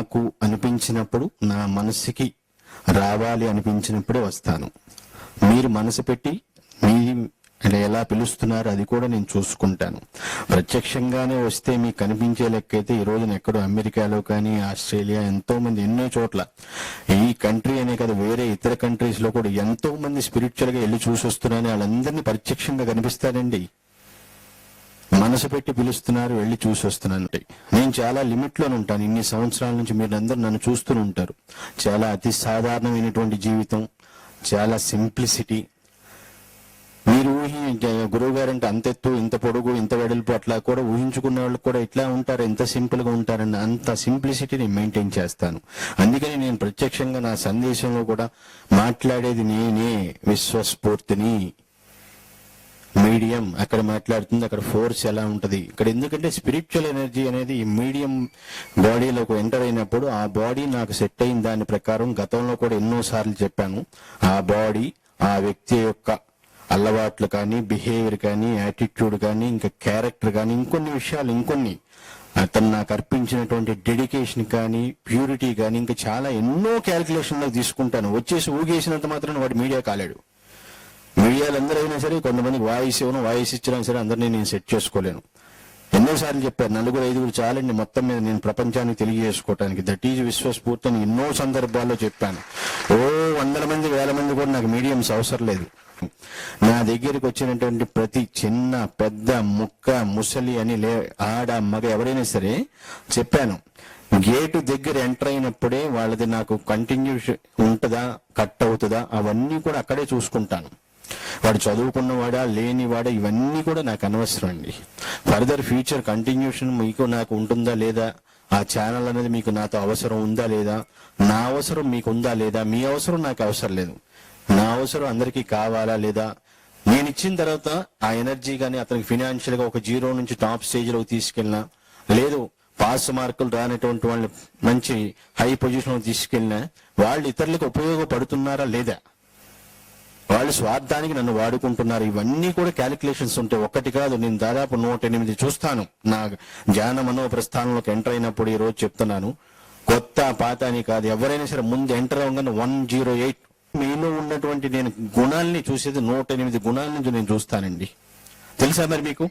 నాకు అనిపించినప్పుడు నా మనసుకి రావాలి అనిపించినప్పుడే వస్తాను. మీరు మనసు పెట్టి మీ ఎలా పిలుస్తున్నారు అది కూడా నేను చూసుకుంటాను. ప్రత్యక్షంగానే వస్తే మీకు కనిపించే లెక్కైతే ఈ రోజున ఎక్కడో అమెరికాలో కానీ ఆస్ట్రేలియా ఎంతో మంది ఎన్నో చోట్ల. ఈ కంట్రీ అనే కదా వేరే ఇతర కంట్రీస్లో కూడా ఎంతో మంది స్పిరిచువల్గా వెళ్ళి చూసి వస్తున్నారని వాళ్ళందరినీ ప్రత్యక్షంగా కనిపిస్తారండి. మనసు పెట్టి పిలుస్తున్నారు వెళ్ళి చూసి వస్తున్నాను నేను చాలా లిమిట్లోనే ఉంటాను. ఇన్ని సంవత్సరాల నుంచి మీరు అందరూ నన్ను చూస్తూనే ఉంటారు. చాలా అతి సాధారణమైనటువంటి జీవితం. చాలా సింప్లిసిటీ. మీరు ఊహి గురువు గారు అంటే అంత ఎత్తు ఇంత పొడుగు ఇంత వెడల్పు అట్లా కూడా ఊహించుకున్న వాళ్ళు కూడా ఇట్లా ఉంటారు ఎంత సింపుల్గా ఉంటారని అంత సింప్లిసిటీ నేను మెయింటైన్ చేస్తాను. అందుకని నేను ప్రత్యక్షంగా నా సందేశంలో కూడా మాట్లాడేది నేనే విశ్వస్ఫూర్తిని. మీడియం అక్కడ మాట్లాడుతుంది అక్కడ ఫోర్స్ ఎలా ఉంటుంది. ఇక్కడ ఎందుకంటే స్పిరిచువల్ ఎనర్జీ అనేది మీడియం బాడీలోకి ఎంటర్ అయినప్పుడు ఆ బాడీ నాకు సెట్ అయిన దాని ప్రకారం గతంలో కూడా ఎన్నో సార్లు చెప్పాను. ఆ బాడీ ఆ వ్యక్తి యొక్క అలవాట్లు కానీ బిహేవియర్ కానీ యాటిట్యూడ్ కానీ ఇంకా క్యారెక్టర్ కానీ ఇంకొన్ని విషయాలు ఇంకొన్ని. అతను నాకు అర్పించినటువంటి డెడికేషన్ కానీ ప్యూరిటీ కానీ ఇంకా చాలా ఎన్నో క్యాల్కులేషన్లో తీసుకుంటాను. వచ్చేసి ఊగేసినంత మాత్రం వాడు మీడియా కాలేడు. మీడియాలందరూ అయినా సరే కొంతమందికి వాయిస్ ఇవ్వను వాయిస్ ఇచ్చినా సరే అందరినీ నేను సెట్ చేసుకోలేను. ఎన్నోసార్లు చెప్పాను నలుగురు ఐదుగురు చాలండి మొత్తం మీద నేను ప్రపంచానికి తెలియజేసుకోవటానికి. దట్ ఈజ్ విశ్వస్ఫూర్తి అని ఎన్నో సందర్భాల్లో చెప్పాను. ఓ వందల మంది వేల మంది కూడా నాకు మీడియంస్ అవసరం లేదు. నా దగ్గరికి వచ్చినటువంటి ప్రతి చిన్న పెద్ద ముక్క ముసలి అని లే ఆడ మగ ఎవరైనా సరే చెప్పాను. గేటు దగ్గర ఎంటర్ అయినప్పుడే వాళ్ళది నాకు కంటిన్యూ ఉంటుందా కట్ అవుతుందా అవన్నీ కూడా అక్కడే చూసుకుంటాను. వాడు చదువుకున్నవాడా లేనివాడా ఇవన్నీ కూడా నాకు అనవసరం అండి ఫర్దర్ ఫ్యూచర్ కంటిన్యూషన్ మీకు నాకు ఉంటుందా లేదా? ఆ ఛానల్ అనేది మీకు నాతో అవసరం ఉందా లేదా? నా అవసరం మీకు ఉందా లేదా? మీ అవసరం నాకు అవసరం లేదు. నా అవసరం అందరికీ కావాలా లేదా? నేను ఇచ్చిన తర్వాత ఆ ఎనర్జీ కానీ అతనికి ఫినాన్షియల్గా ఒక జీరో నుంచి టాప్ స్టేజ్లోకి తీసుకెళ్ళినా లేదు పాస్ మార్కులు రానటువంటి వాళ్ళని మంచి హై పొజిషన్లో తీసుకెళ్ళినా వాళ్ళు ఇతరులకు ఉపయోగపడుతున్నారా లేదా? వాళ్ళు స్వార్థానికి నన్ను వాడుకుంటున్నారు. ఇవన్నీ కూడా క్యాలిక్యులేషన్స్ ఉంటాయి ఒక్కటి కాదు నేను దాదాపు నూట ఎనిమిది చూస్తాను. నా జ్ఞాన మనో ప్రస్థానంలోకి ఎంటర్ అయినప్పుడు ఈ రోజు చెప్తున్నాను. కొత్త పాత అని కాదు ఎవరైనా సరే ముందు ఎంటర్ అవ్వగానే వన్ జీరో ఎయిట్ మీలో ఉన్నటువంటి నేను గుణాల్ని చూసేది నూట ఎనిమిది గుణాల నుంచి నేను చూస్తానండి. తెలుసా మరి మీకు?